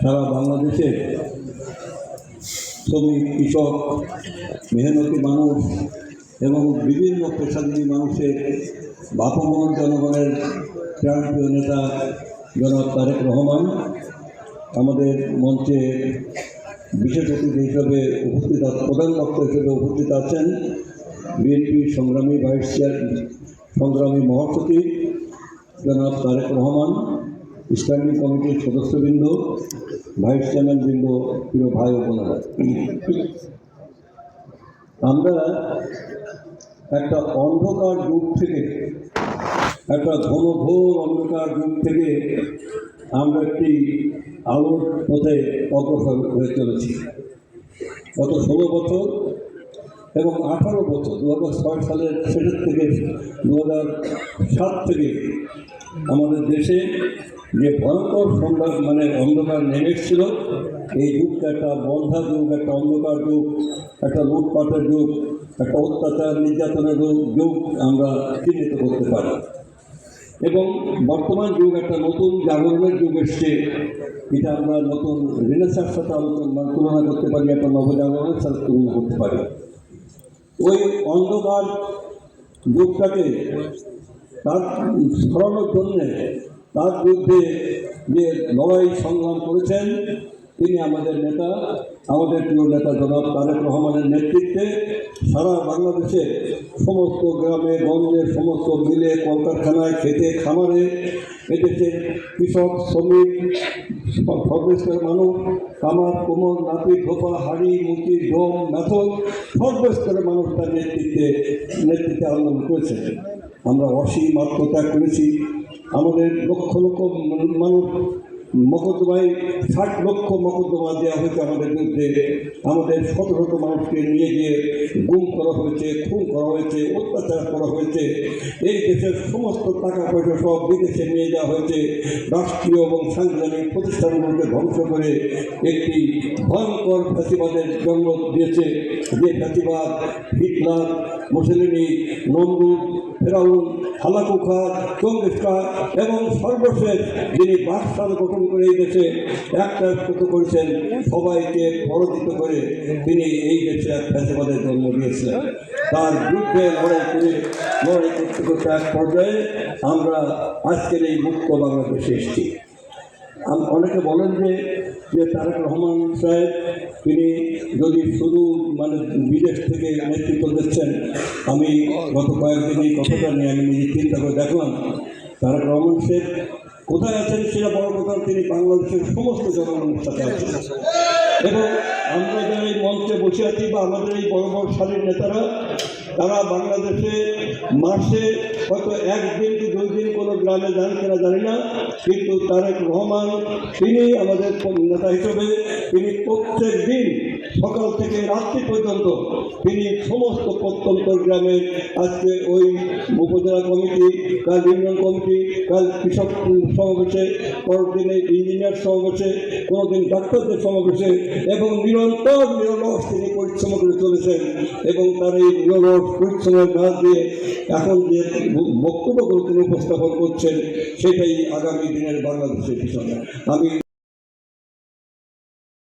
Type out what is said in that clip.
সারা বাংলাদেশের শ্রমিক, কৃষক, মেহনতি মানুষ এবং বিভিন্ন পেশাজীবী মানুষের বাপমন জনগণের প্রাণপ্রিয় নেতা জনাব তারেক রহমান আমাদের মঞ্চে বিশেষ অতিথি হিসেবে উপস্থিত প্রধান বক্তা হিসেবে উপস্থিত আছেন। বিএনপির সংগ্রামী ভাইস চেয়ার সংগ্রামী মহাসচিব জনাব তারেক রহমান। স্ট্যান্ডিং কমিটির সদস্যবৃন্দ, ভাইস চেয়ারম্যানবৃন্দ, প্রিয় ভাই বোনেরা। আমরা একটা অন্ধকার যুগ থেকে, একটা ঘন ঘোর অন্ধকার যুগ থেকে আমরা একটি আলোর পথে অগ্রসর হয়ে চলেছি। গত ষোলো বছর এবং আঠারো বছর, দু হাজার ছয় সালের শেষের থেকে, দু হাজার সাত থেকে আমাদের দেশে যে ভয়ঙ্কর সংবাদ মানে অন্ধকার নেমে এসেছিল এই যুগটা একটা বন্ধা যুগ, একটা অন্ধকার যুগ, একটা লুটপাটের যুগ, একটা অত্যাচার, নির্যাতনের যুগ আমরা চিহ্নিত করতে পারি। এবং বর্তমান যুগ একটা নতুন জাগরণের যুগ এসছে। এটা আমরা নতুন রেনেসার সাথে আলোচনা তুলনা করতে পারি, একটা নবজাগরণের সাথে তুলনা করতে পারি। ওই অন্ধকার যুগটাকে তার সরানোর জন্যে তার বিরুদ্ধে যে লড়াই সংগ্রাম করেছেন, তিনি আমাদের নেতা, আমাদের প্রিয় নেতা জনাব তারেক রহমানের নেতৃত্বে সারা বাংলাদেশে সমস্ত গ্রামে, গঞ্জে সমস্ত মিলে কলকারখানায় খেতে, খামারে এদেশের কৃষক, শ্রমিক, সর্বস্তরের মানুষ কামার কোমর, নাতি, ধোপা, হাড়ি, মুচি ডোম মেথল সর্বস্তরের মানুষ তার নেতৃত্বে নেতৃত্বে আন্দোলন করেছে। আমরা অসীম আত্মত্যাগ করেছি। আমাদের লক্ষ লক্ষ মানুষ মকদ্দমায় ষাট লক্ষ মকদ্দমা দেওয়া হয়েছে আমাদের বিরুদ্ধে। আমাদের শত শত মানুষকে নিয়ে গিয়ে গুম করা হয়েছে, খুন করা হয়েছে, অত্যাচার করা হয়েছে। এই দেশের সমস্ত টাকা পয়সা সব বিদেশে নিয়ে যাওয়া হয়েছে। রাষ্ট্রীয় এবং সাংবিধানিক প্রতিষ্ঠানগুলোকে ধ্বংস করে একটি ভয়ঙ্কর ফ্যাসিবাদের জন্ম দিয়েছে। যে ফ্যাসিবাদ হিটলার মুসলিনী নন্দু, ফেরাউন, হালাকু খা চঙ্গিস এবং সর্বশেষ যিনি বাদশাহ গঠন করে এই দেশে একটা করতে করেছেন, সবাইকে পরাজিত করে তিনি এই দেশে এক ফ্যাসিবাদের জন্ম দিয়েছিলেন। তার বিরুদ্ধে লড়াই করে, লড়াই করতে করতে এক পর্যায়ে আমরা আজকের এই মুক্ত বাংলাদেশে এসেছি। অনেকে বলেন যে যে তারেক রহমান সাহেব, তিনি যদি শুধু মানে বিদেশ থেকে নেতৃত্ব দিচ্ছেন, আমি গত কয়েকদিন এই কথাটা নিয়ে আমি নিজে চিন্তা করে দেখলাম তারেক রহমান শেখ কোথায় আছেন সেটা বড় কথা, তিনি বাংলাদেশের সমস্ত জনগণের সাথে আছেন। এবং আমরা যারা এই মঞ্চে বসে আছি বা আমাদের এই বড় বড় সারির নেতারা, তারা বাংলাদেশে মাসে হয়তো একদিন কি দুই দিন কোনো গ্রামে যান কিনা জানি না, কিন্তু তারেক রহমান, তিনি আমাদের নেতা হিসেবে, তিনি প্রত্যেক দিন সকাল থেকে রাত্রি পর্যন্ত তিনি সমস্ত প্রত্যন্ত গ্রামে আজকে ওই উপজেলা কমিটি, কাল ইউনিয়ন কমিটি, কাল কৃষক সমাবেশে পরের দিনে ইঞ্জিনিয়ার সমাবেশে, কোনোদিন ডাক্তারদের সমাবেশে এবং নিরন্তর নিরলস তিনি পরিশ্রম করে চলেছেন এবং তার এই নিরলস পরিশ্রমের কাজ দিয়ে এখন যে বক্তব্যগুলো তিনি উপস্থাপন করছেন, সেটাই আগামী দিনের বাংলাদেশের পিছনে। আমি